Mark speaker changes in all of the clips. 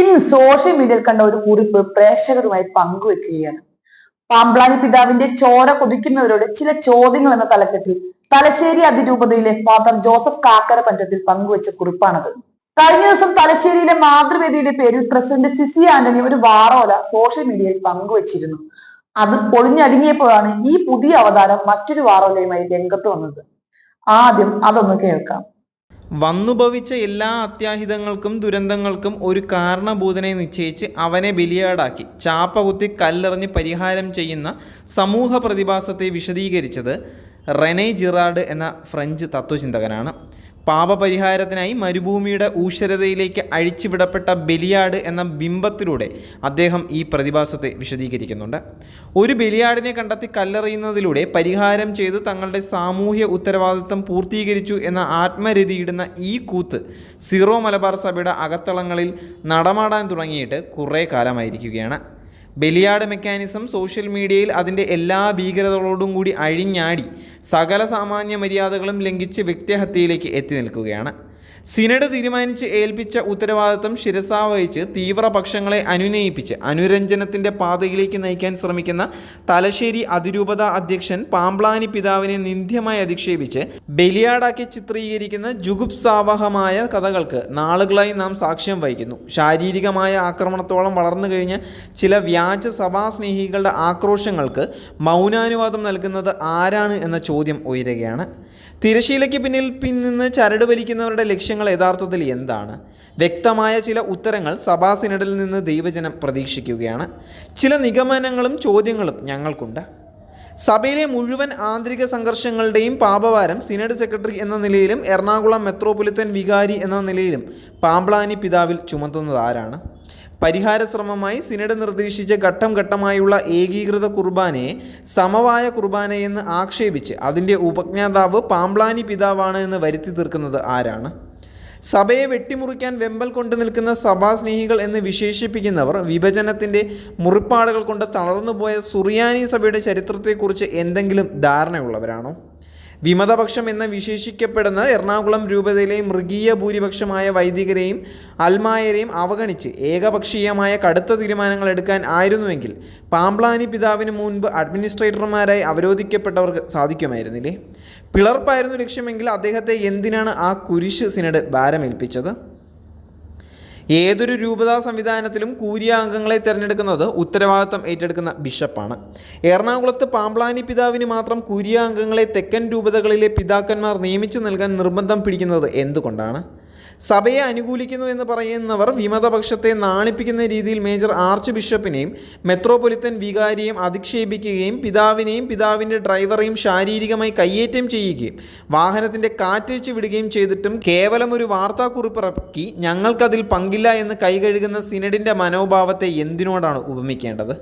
Speaker 1: ഇന്ന് സോഷ്യൽ മീഡിയയിൽ കണ്ട ഒരു കുറിപ്പ് പ്രേക്ഷകരുമായി പങ്കുവെക്കുകയാണ്. പാമ്പ്ലാനി പിതാവിന്റെ ചോര കൊതിക്കുന്നവരോട് ചില ചോദ്യങ്ങൾ എന്ന തലക്കെട്ടിൽ തലശ്ശേരി അതിരൂപതയിലെ ഫാദർ ജോസഫ് കാക്കര പഞ്ചത്തിൽ പങ്കുവെച്ച കുറിപ്പാണത്. കഴിഞ്ഞ ദിവസം തലശ്ശേരിയിലെ മാതൃവേദിയുടെ പേരിൽ പ്രസിഡന്റ് സിസി ആന്റണി ഒരു വാറോല സോഷ്യൽ മീഡിയയിൽ പങ്കുവച്ചിരുന്നു. അത് പൊളിഞ്ഞടുങ്ങിയപ്പോഴാണ് ഈ പുതിയ അവതാരം മറ്റൊരു വാറോലയുമായി രംഗത്ത് വന്നത്. ആദ്യം അതൊന്ന് കേൾക്കാം.
Speaker 2: വന്നുഭവിച്ച എല്ലാ അത്യാഹിതങ്ങൾക്കും ദുരന്തങ്ങൾക്കും ഒരു കാരണഭൂതനെ നിശ്ചയിച്ച് അവനെ ബലിയാടാക്കി. ചാപ്പ കുത്തി കല്ലെറിഞ്ഞ് പരിഹാരം ചെയ്യുന്ന സമൂഹ പ്രതിഭാസത്തെ വിശദീകരിച്ചത് റെനെ ജിറാഡ് എന്ന ഫ്രഞ്ച് തത്വചിന്തകനാണ് പാപപരിഹാരത്തിനായി മരുഭൂമിയുടെ ഊശ്വരതയിലേക്ക് അഴിച്ചുവിടപ്പെട്ട ബലിയാട് എന്ന ബിംബത്തിലൂടെ അദ്ദേഹം ഈ പ്രതിഭാസത്തെ വിശദീകരിക്കുന്നുണ്ട്. ഒരു ബലിയാടിനെ കണ്ടെത്തി കല്ലെറിയുന്നതിലൂടെ പരിഹാരം ചെയ്ത് തങ്ങളുടെ സാമൂഹ്യ ഉത്തരവാദിത്തം പൂർത്തീകരിച്ചു എന്ന ആത്മരതിയിടുന്ന ഈ കൂത്ത് സീറോ മലബാർ സഭയുടെ അകത്തളങ്ങളിൽ നടമാടാൻ തുടങ്ങിയിട്ട് കുറേ കാലമായിരിക്കുകയാണ്. ബലിയാട് മെക്കാനിസം സോഷ്യൽ മീഡിയയിൽ അതിന്റെ എല്ലാ ഭീകരതകളോടും കൂടി അഴിഞ്ഞാടി സകല സാമാന്യ മര്യാദകളും ലംഘിച്ച് വ്യക്തിഹത്യയിലേക്ക് എത്തി നിൽക്കുകയാണ്. സിനഡ് തീരുമാനിച്ച് ഏൽപ്പിച്ച ഉത്തരവാദിത്തം ശിരസാ വഹിച്ച് തീവ്രപക്ഷങ്ങളെ അനുനയിപ്പിച്ച് അനുരഞ്ജനത്തിന്റെ പാതയിലേക്ക് നയിക്കാൻ ശ്രമിക്കുന്ന തലശ്ശേരി അതിരൂപത അധ്യക്ഷൻ പാമ്പ്ലാനി പിതാവിനെ നിന്ദ്യമായി അധിക്ഷേപിച്ച് ബലിയാടാക്കി ചിത്രീകരിക്കുന്ന ജുഗുപ്സാവഹമായ കഥകൾക്ക് നാളുകളായി നാം സാക്ഷ്യം വഹിക്കുന്നു. ശാരീരികമായ ആക്രമണത്തോളം വളർന്നു കഴിഞ്ഞ ചില വ്യാജ സഭാസ്നേഹികളുടെ ആക്രോശങ്ങൾക്ക് മൗനാനുവാദം നൽകുന്നത് ആരാണ് എന്ന ചോദ്യം ഉയരുകയാണ്. തിരശീലയ്ക്ക് പിന്നിൽ പിന്നിന്ന് ചരട് വലിക്കുന്നവരുടെ ലക്ഷ്യങ്ങൾ യഥാർത്ഥത്തിൽ എന്താണ്? വ്യക്തമായ ചില ഉത്തരങ്ങൾ സഭാ സിനഡിൽ നിന്ന് ദൈവജനം പ്രതീക്ഷിക്കുകയാണ്. ചില നിഗമനങ്ങളും ചോദ്യങ്ങളും ഞങ്ങൾക്കുണ്ട്. സഭയിലെ മുഴുവൻ ആന്തരിക സംഘർഷങ്ങളുടെയും പാപഭാരം സിനഡ് സെക്രട്ടറി എന്ന നിലയിലും എറണാകുളം മെത്രോപൊലിത്തൻ വികാരി എന്ന നിലയിലും പാമ്പ്ലാനി പിതാവിൽ ചുമത്തുന്നത് ആരാണ്? പരിഹാര ശ്രമമായി സിനഡ് നിർദ്ദേശിച്ച ഘട്ടം ഘട്ടമായുള്ള ഏകീകൃത കുർബാനയെ സമവായ കുർബാനയെന്ന് ആക്ഷേപിച്ച് അതിന്റെ ഉപജ്ഞാതാവ് പാമ്പ്ലാനി പിതാവാണ് എന്ന് വരുത്തി തീർക്കുന്നത് ആരാണ്? സഭയെ വെട്ടിമുറിക്കാൻ വെമ്പൽ കൊണ്ടു നിൽക്കുന്ന സഭാസ്നേഹികൾ എന്ന് വിശേഷിപ്പിക്കുന്നവർ വിഭജനത്തിന്റെ മുറിപ്പാടുകൾ കൊണ്ട് തളർന്നുപോയ സുറിയാനി സഭയുടെ ചരിത്രത്തെക്കുറിച്ച് എന്തെങ്കിലും ധാരണയുള്ളവരാണോ? വിമതപക്ഷം എന്ന് വിശേഷിക്കപ്പെടുന്ന എറണാകുളം രൂപതയിലെ മൃഗീയ ഭൂരിപക്ഷമായ വൈദികരെയും അൽമായരെയും അവഗണിച്ച് ഏകപക്ഷീയമായ കടുത്ത തീരുമാനങ്ങൾ എടുക്കാൻ ആയിരുന്നുവെങ്കിൽ പാംപ്ലാനി പിതാവിന് മുൻപ് അഡ്മിനിസ്ട്രേറ്റർമാരായി അവരോധിക്കപ്പെട്ടവർക്ക് സാധിക്കുമായിരുന്നില്ലേ? പിളർപ്പായിരുന്നു ലക്ഷ്യമെങ്കിൽ അദ്ദേഹത്തെ എന്തിനാണ് ആ കുരിശ് സിനഡ് ഭാരമേൽപ്പിച്ചത്? ഏതൊരു രൂപതാ സംവിധാനത്തിലും കൂരിയ അംഗങ്ങളെ തിരഞ്ഞെടുക്കുന്നത് ഉത്തരവാദിത്തം ഏറ്റെടുക്കുന്ന ബിഷപ്പാണ്. എറണാകുളത്ത് പാമ്പ്ലാനി പിതാവിന് മാത്രം കൂരിയ അംഗങ്ങളെ തെക്കൻ രൂപതകളിലെ പിതാക്കന്മാർ നിയമിച്ചു നൽകാൻ നിർബന്ധം പിടിക്കുന്നത് എന്തുകൊണ്ടാണ്? സഭയെ അനുകൂലിക്കുന്നു എന്ന് പറയുന്നവർ വിമതപക്ഷത്തെ നാണിപ്പിക്കുന്ന രീതിയിൽ മേജർ ആർച്ച് ബിഷപ്പിനെയും മെത്രോപൊലിത്തൻ വികാരിയെയും അധിക്ഷേപിക്കുകയും പിതാവിനെയും പിതാവിന്റെ ഡ്രൈവറെയും ശാരീരികമായി കയ്യേറ്റം ചെയ്യുകയും വാഹനത്തിന്റെ കാറ്റഴിച്ചു വിടുകയും ചെയ്തിട്ടും കേവലം ഒരു വാർത്താക്കുറിപ്പ് വാർത്താക്കുറിപ്പിറക്കി ഞങ്ങൾക്കതിൽ പങ്കില്ല എന്ന് കൈകഴുകുന്ന സിനഡിന്റെ മനോഭാവത്തെ എന്തിനോടാണ് ഉപമിക്കേണ്ടത്?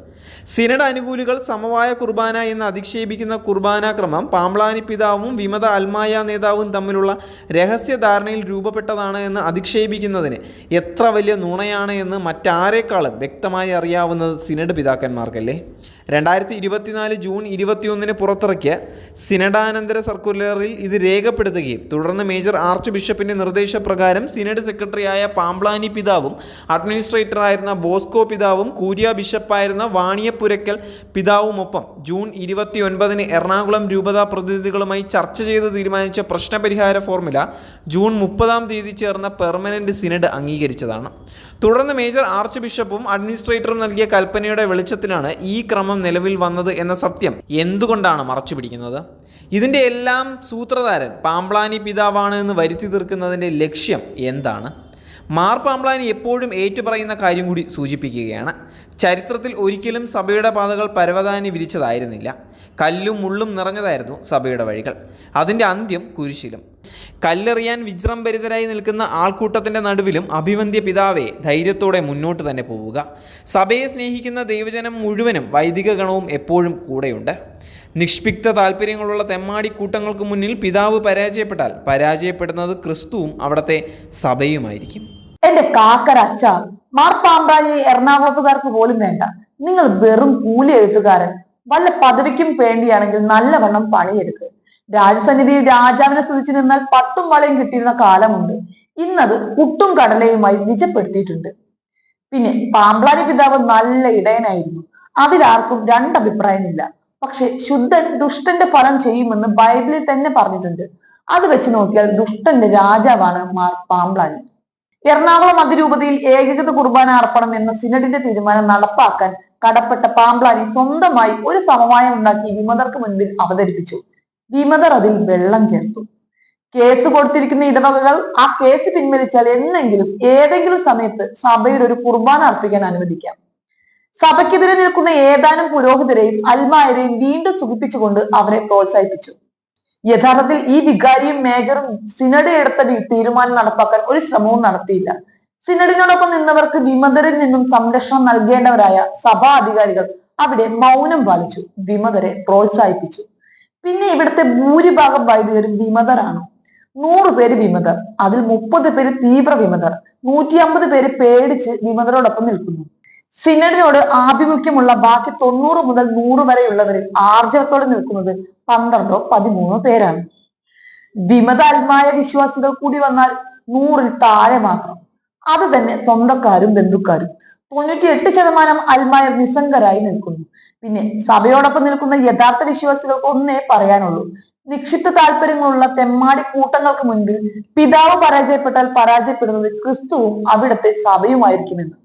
Speaker 2: സിനഡ് അനുകൂലികൾ സമവായ കുർബാന എന്ന് അധിക്ഷേപിക്കുന്ന കുർബാനാക്രമം പാമ്പ്ളാനി പിതാവും വിമത അൽമായ നേതാവും തമ്മിലുള്ള രഹസ്യധാരണയിൽ രൂപപ്പെട്ടതാണ് എന്ന് അധിക്ഷേപിക്കുന്നതിന് എത്ര വലിയ നുണയാണ് എന്ന് മറ്റാരേക്കാളും വ്യക്തമായി അറിയാവുന്നത് സിനഡ് പിതാക്കന്മാർക്കല്ലേ? രണ്ടായിരത്തി ഇരുപത്തിനാല് ജൂൺ ഇരുപത്തിയൊന്നിന് പുറത്തിറക്കിയ സിനഡാനന്തര സർക്കുലറിൽ ഇത് രേഖപ്പെടുത്തുകയും തുടർന്ന് മേജർ ആർച്ച് ബിഷപ്പിന്റെ നിർദ്ദേശപ്രകാരം സിനഡ് സെക്രട്ടറിയായ പാംബ്ലാനി പിതാവും അഡ്മിനിസ്ട്രേറ്ററായിരുന്ന ബോസ്കോ പിതാവും കൂരിയ ബിഷപ്പായിരുന്ന വാണിയപ്പുരക്കൽ പിതാവുമൊപ്പം ജൂൺ ഇരുപത്തിയൊൻപതിന് എറണാകുളം രൂപതാ പ്രതിനിധികളുമായി ചർച്ച ചെയ്ത് തീരുമാനിച്ച പ്രശ്നപരിഹാര ഫോർമുല ജൂൺ മുപ്പതാം തീയതി പെർമനന്റ് സിനഡ് അംഗീകരിച്ചതാണ്. തുടർന്ന് മേജർ ആർച്ച് ബിഷപ്പും അഡ്മിനിസ്ട്രേറ്ററും നൽകിയ കൽപ്പനയുടെ വെളിച്ചത്തിലാണ് ഈ ക്രമം നിലവിൽ വന്നത് എന്ന സത്യം എന്തുകൊണ്ടാണ് മറച്ചു പിടിക്കുന്നത്? ഇതിന്റെ എല്ലാം സൂത്രധാരൻ പാമ്പ്ലാനി പിതാവാണ് എന്ന് വരുത്തി തീർക്കുന്നതിന്റെ ലക്ഷ്യം എന്താണ്? മാർ പാമ്പ്ലാനി എപ്പോഴും ഏറ്റുപറയുന്ന കാര്യം കൂടി സൂചിപ്പിക്കുകയാണ്. ചരിത്രത്തിൽ ഒരിക്കലും സഭയുടെ പാതകൾ പരവതാനി വിരിച്ചതായിരുന്നില്ല. കല്ലും മുള്ളും നിറഞ്ഞതായിരുന്നു സഭയുടെ വഴികൾ. അതിന്റെ അന്ത്യം കുരിശിലും. കല്ലെറിയാൻ വിജൃംഭരിതരായി നിൽക്കുന്ന ആൾക്കൂട്ടത്തിന്റെ നടുവിലും അഭിവന്ധ്യ പിതാവെ ധൈര്യത്തോടെ മുന്നോട്ട് തന്നെ പോവുക. സഭയെ സ്നേഹിക്കുന്ന ദൈവജനം മുഴുവനും വൈദിക ഗണവും എപ്പോഴും കൂടെയുണ്ട്. നിഷ്പിക്ത താല്പര്യങ്ങളുള്ള തെമ്മാടി കൂട്ടങ്ങൾക്ക് മുന്നിൽ പിതാവ് പരാജയപ്പെട്ടാൽ പരാജയപ്പെടുന്നത് ക്രിസ്തുവും അവിടത്തെ സഭയുമായിരിക്കും.
Speaker 1: എന്റെ കാക്കര അച്ഛ മാർ എറണാകുളത്തുകാർക്ക് പോലും വേണ്ട. നിങ്ങൾ വെറും കൂലി എഴുത്തുകാരൻ. വല്ല പദവിക്കും വേണ്ടിയാണെങ്കിൽ നല്ലവണ്ണം പണിയെടുക്കുക രാജസന്നിധിയിൽ രാജാവിനെ സ്തുതിച്ചു നിന്നാൽ പട്ടും വളയും കിട്ടിയിരുന്ന കാലമുണ്ട്. ഇന്നത് പുട്ടും കടലയുമായി നിജപ്പെടുത്തിയിട്ടുണ്ട്. പിന്നെ പാമ്പ്ലാനി പിതാവ് നല്ല ഇടയനായിരുന്നു. അതിലാർക്കും രണ്ടഭിപ്രായമില്ല. പക്ഷെ ശുദ്ധൻ ദുഷ്ടന്റെ ഫലം ചെയ്യുമെന്ന് ബൈബിളിൽ തന്നെ പറഞ്ഞിട്ടുണ്ട്. അത് വെച്ച് നോക്കിയാൽ ദുഷ്ടന്റെ രാജാവാണ് മാർ പാമ്പ്ലാനി എറണാകുളം അതിരൂപതയിൽ ഏകീകൃത കുർബാന അർപ്പണം എന്ന സിനഡിന്റെ തീരുമാനം നടപ്പാക്കാൻ കടപ്പെട്ട പാമ്പ്ലാനി സ്വന്തമായി ഒരു സമവായം ഉണ്ടാക്കി വിമതർക്ക് മുൻപിൽ അവതരിപ്പിച്ചു. വിമതർ അതിൽ വെള്ളം ചേർത്തു. കേസ് കൊടുത്തിരിക്കുന്ന ഇടവകകൾ ആ കേസ് പിൻവലിച്ചാൽ എന്നെങ്കിലും ഏതെങ്കിലും സമയത്ത് സഭയുടെ ഒരു കുർബാന അർപ്പിക്കാൻ അനുവദിക്കാം. സഭയ്ക്കെതിരെ നിൽക്കുന്ന ഏതാനും പുരോഹിതരെയും അൽമായരെയും വീണ്ടും സുഖിപ്പിച്ചുകൊണ്ട് അവരെ പ്രോത്സാഹിപ്പിച്ചു. യഥാർത്ഥത്തിൽ ഈ വികാരിയും മേജറും സിനഡ് എടുത്ത തീരുമാനം നടപ്പാക്കാൻ ഒരു ശ്രമവും നടത്തിയില്ല. സിനഡിനോടൊപ്പം നിന്നവർക്ക് വിമതരിൽ നിന്നും സംരക്ഷണം നൽകേണ്ടവരായ സഭാ അധികാരികൾ അവിടെ മൗനം പാലിച്ചു വിമതരെ പ്രോത്സാഹിപ്പിച്ചു. പിന്നെ ഇവിടുത്തെ ഭൂരിഭാഗം വൈദികരും വിമതരാണ്. നൂറ് പേര് വിമതർ അതിൽ മുപ്പത് പേര് തീവ്ര വിമതർ നൂറ്റി അമ്പത് പേര് പേടിച്ച് വിമതരോടൊപ്പം നിൽക്കുന്നു. സിനഡിനോട് ആഭിമുഖ്യമുള്ള ബാക്കി തൊണ്ണൂറ് മുതൽ നൂറ് വരെയുള്ളവരിൽ ആർജവത്തോടെ നിൽക്കുന്നത് പന്ത്രണ്ടോ പതിമൂന്നോ പേരാണ്. വിമതാത്മായ വിശ്വാസികൾ കൂടി വന്നാൽ നൂറിൽ താഴെ മാത്രം. അത് തന്നെ സ്വന്തക്കാരും ബന്ധുക്കാരും. തൊണ്ണൂറ്റി എട്ട് ശതമാനം അൽമായർ നിസ്സംഗരായി നിൽക്കുന്നു. പിന്നെ സഭയോടൊപ്പം നിൽക്കുന്ന യഥാർത്ഥ വിശ്വാസികൾക്ക് ഒന്നേ പറയാനുള്ളൂ. നിക്ഷിപ്ത താല്പര്യങ്ങളുള്ള തെമ്മാടി കൂട്ടങ്ങൾക്ക് മുൻപിൽ പിതാവ് പരാജയപ്പെട്ടാൽ പരാജയപ്പെടുന്നത് ക്രിസ്തുവും അവിടുത്തെ സഭയുമായിരിക്കുമെന്ന്.